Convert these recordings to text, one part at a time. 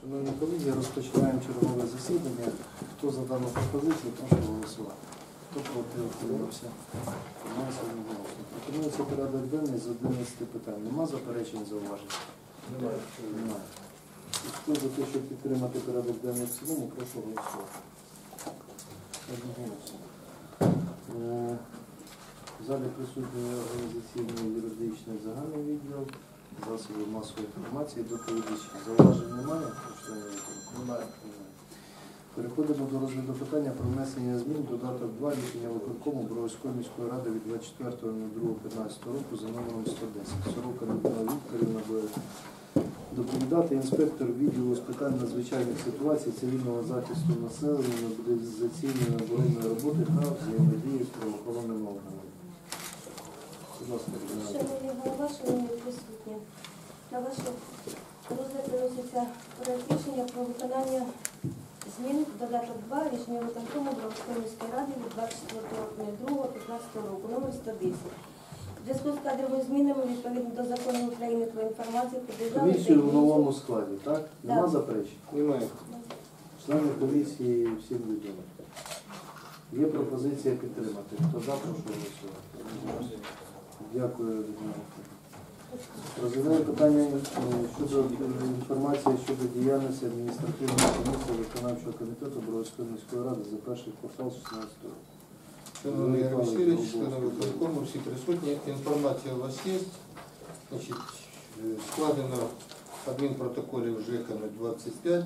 Шановні колеги, розпочинаємо чергове засідання. Хто за дану пропозицію, прошу голосувати. Хто проти утримався? Пропонується порядок денний з 11 питань. Нема заперечень зауважень? Немає. Немає. Хто за те, щоб підтримати порядок денний в цілому, прошу голосувати. Одноголосно. Е, В залі присутній організаційний юридичний загальний відділ, засобів масової інформації, доповідач. Зауважень Переходимо до розгляду питання про внесення змін до даток 2 рішення виконкому Бровської міської ради від 24.02.15 року за номером 110. Сорока Людмила Вікторівна буде доповідати інспектор відділу з питань надзвичайних ситуацій цивільного захисту населення, мобілізаційної оборонної роботи та взаємодії з правоохоронними органами. Будь ласка. Шановні голова, шановні присутні, на ваш розгляд виноситься проект рішення про виконання змін в додаток 2 рішення виконкому Бровської міської ради від 24.02.15 року, номер 110. В зв'язку з кадровими змінами відповідно до закону України про інформацію про державну Комісію в новому складі, так? Нема Так. заперечень? Немає. Члени комісії всім відомо. Є пропозиція підтримати. Хто за, прошу голосувати. Дякую, Людмила. Розглядаємо питання е, щодо інформації щодо діяльності адміністративної комісії виконавчого комітету Боровської міської ради за перший квартал 16 року. Шановний Ігор Васильович, виконкому, всі присутні. Інформація у вас є. Значить, е, складено адмінпротоколів ЖЕКа на 25,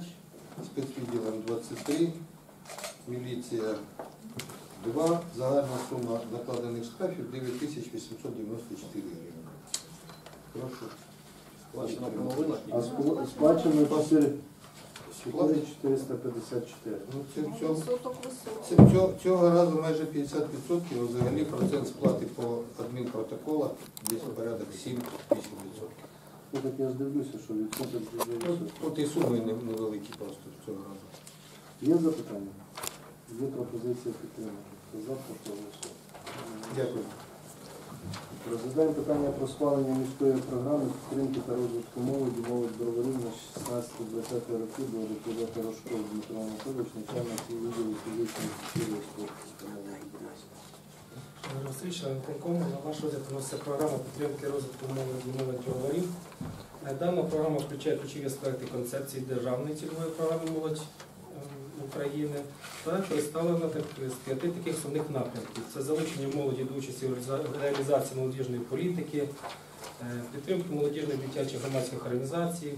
спецвідділом 23, міліція 2, загальна сума накладених штрафів 9894 гривень. Прошу. Половина. А сплачено 4 454. Ну, це в цьому Соток високий. Це цього, цього разу майже 50%, а взагалі процент сплати по адмінпротоколах десь порядок 7-8%. Ну так я ж дивлюся, що відсоток Ну. Тут і суми не- невеликі просто цього разу. Є запитання? Є пропозиція підтримати. Хто за, прошу голосувати. Дякую. Розглядаємо питання про схвалення міської програми підтримки та розвитку молоді, молодь броварів на 16-20 роки до доповідати Рожков Дмитро Анатолійович, начальник відділу фізичної культури спорту. Член виконкому, на ваш розгляд вноситься програма підтримки розвитку молоді і молоді говорів. Дана програма включає ключові аспекти концепції державної цільової програми молодь України та представлена п'яти таких основних напрямків. Це залучення молоді до участі в реалізації молодіжної політики, е, підтримки молодіжних дитячих громадських організацій,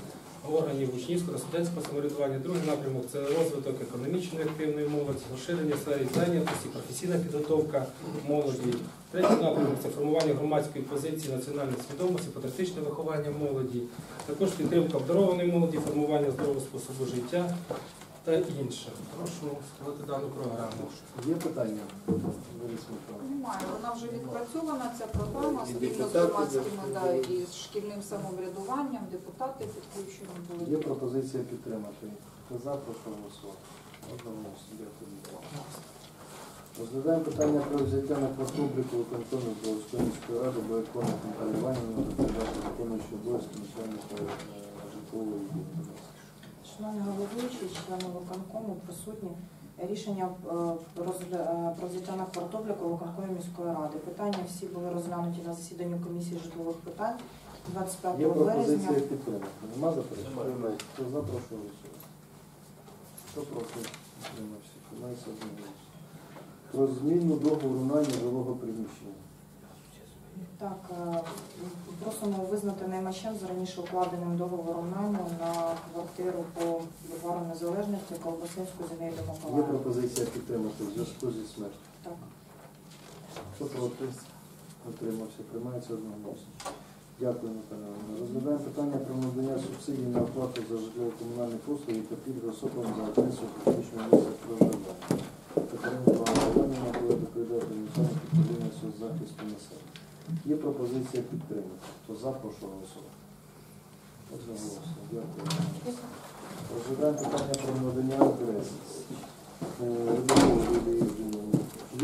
органів учнівського та студентського самоврядування. Другий напрямок це розвиток економічної активної молоді, розширення сфери зайнятості, професійна підготовка молоді. Третій напрямок це формування громадської позиції, національної свідомості, патріотичне виховання молоді, також підтримка обдарованої молоді, формування здорового способу життя та інше. Прошу схвалити дану програму. Є питання? Немає, вона вже відпрацьована, ця програма спільно з громадськими да, і з шкільним самоврядуванням, депутати підключені Є пропозиція підтримати. Хто за, прошу голосувати. Дякую. Розглядаємо питання про взяття на клас-рубрику виконкому Бровської міської ради Наталії Іванівни, доповідати виконуючи обов'язки відділу. Шановні головуючі, члени виконкому присутні. Рішення е, про е, про взяття на квартобліку виконкому міської ради. Питання всі були розглянуті на засіданні комісії житлових питань 25 Є березня. пропозиція підтримати. Нема заперечень? Немає. Хто за, прошу голосувати. Хто проти? Утримався. Одноголосно. Про зміну договору найму жилого приміщення. Так, е, просимо визнати наймачем з раніше укладеним договором найму на квартиру по Незалежності Колбасинську земельну Є Миколаївну. пропозиція підтримати в зв'язку зі смертю. Так. Хто проти? Утримався. Приймається одноголосно. Дякую, Наталя. Іванівна. Розглядаємо питання про надання субсидій на оплату за житлово-комунальні послуги та пільги особам за адресою фактичного місця проживання. Катерина Іванівна буде доповідати начальник управління соцзахисту населення. Є пропозиція підтримати. Хто за, прошу голосувати. Одноголосно. Дякую. Розглядаємо питання про надання адреси. Е.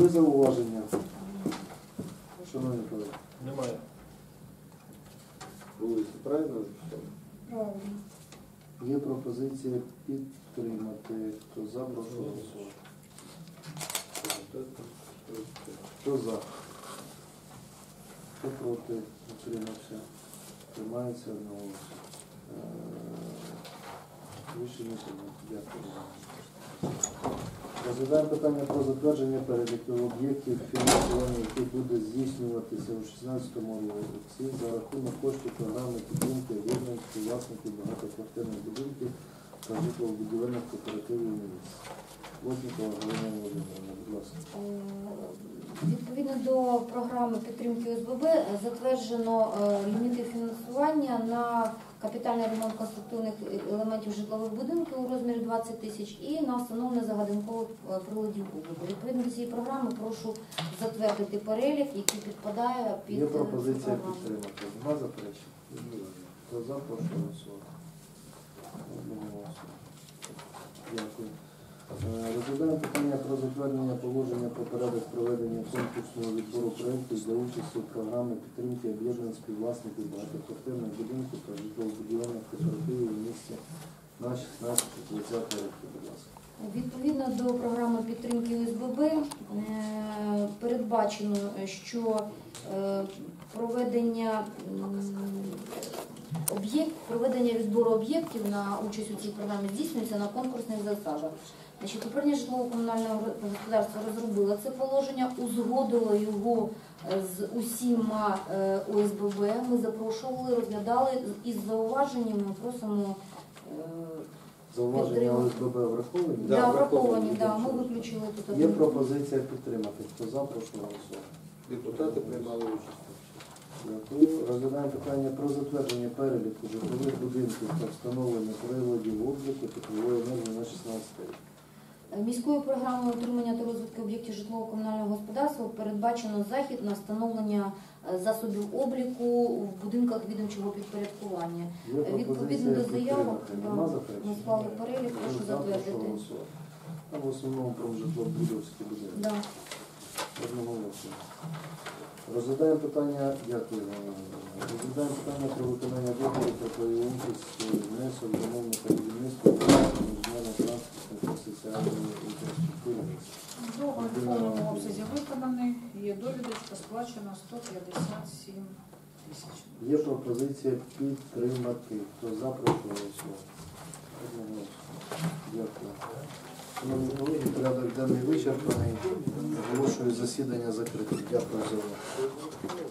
Є зауваження? Шановні колеги. Немає. Вулиці, правильно? Правильно. Є пропозиція підтримати. Хто за, прошу голосувати. Хто за? Хто проти? Утримався. Приймається одноголосно. Розглядаємо питання про затвердження переліку об'єктів фінансування, які буде здійснюватися у 2016 році за рахунок коштів програми підтримки об'єднаних власників багатоквартирних будинків та житлово-будівельних кооперативів міст. Лотникова Галина Володимирівна, будь ласка. Е, Відповідно до програми підтримки ОСББ затверджено е, ліміти фінансування на капітальний ремонт конструктивних елементів житлових будинків у розмірі 20 тисяч і на встановлення загадинкових е, приладів обліку. Відповідно до цієї програми прошу затвердити перелік, який підпадає під Є е, пропозиція підтримати. Нема заперечень? Хто за, прошу голосувати. Одноголосно. Дякую. Е, Розглядаємо питання про затвердження положення про порядок проведення конкурсного відбору проєктів для участі у програмі підтримки об'єднаних співвласників багатоквартирних будинків та житлово-будівельних кооперативів в місті на 16-20 роки, будь ласка. Відповідно до програми підтримки ОСББ е, передбачено, що е, проведення об'єкт, проведення відбору об'єктів на участь у цій програмі здійснюється на конкурсних засадах. Значить, управління житлово-комунального господарства розробило це положення, узгодило його е, з усіма е, ОСББ. Ми запрошували, розглядали із зауваженнями. Просимо е, Зауваження ОСББ враховані? Да, Да, враховані, да. Ми виключили тут Є пропозиція підтримати. Хто за, прошу голосувати. Депутати приймали участь. Дякую. Розглядаємо питання про затвердження переліку житлових будинків та встановлення приладів обліку теплової енергії на 16 рік. Міською програмою утримання та розвитку об'єктів житлово-комунального господарства передбачено захід на встановлення е, засобів обліку в будинках відомчого підпорядкування. Відповідно до заявок, ми склали перелік, прошу затвердити. Там в основному про житлово-будівські будинки. Одноголосно. Розглядаємо питання, дякую, Розглядаємо питання про виконання договору про участь внесок замовника Договір в повному обсязі виконаний, є довідочка, сплачено 157 тисяч. Є пропозиція підтримати. Хто за, прошу голосувати. Дякую. Колеги, порядок денний вичерпаний. Оголошую засідання закритим. Дякую за увагу.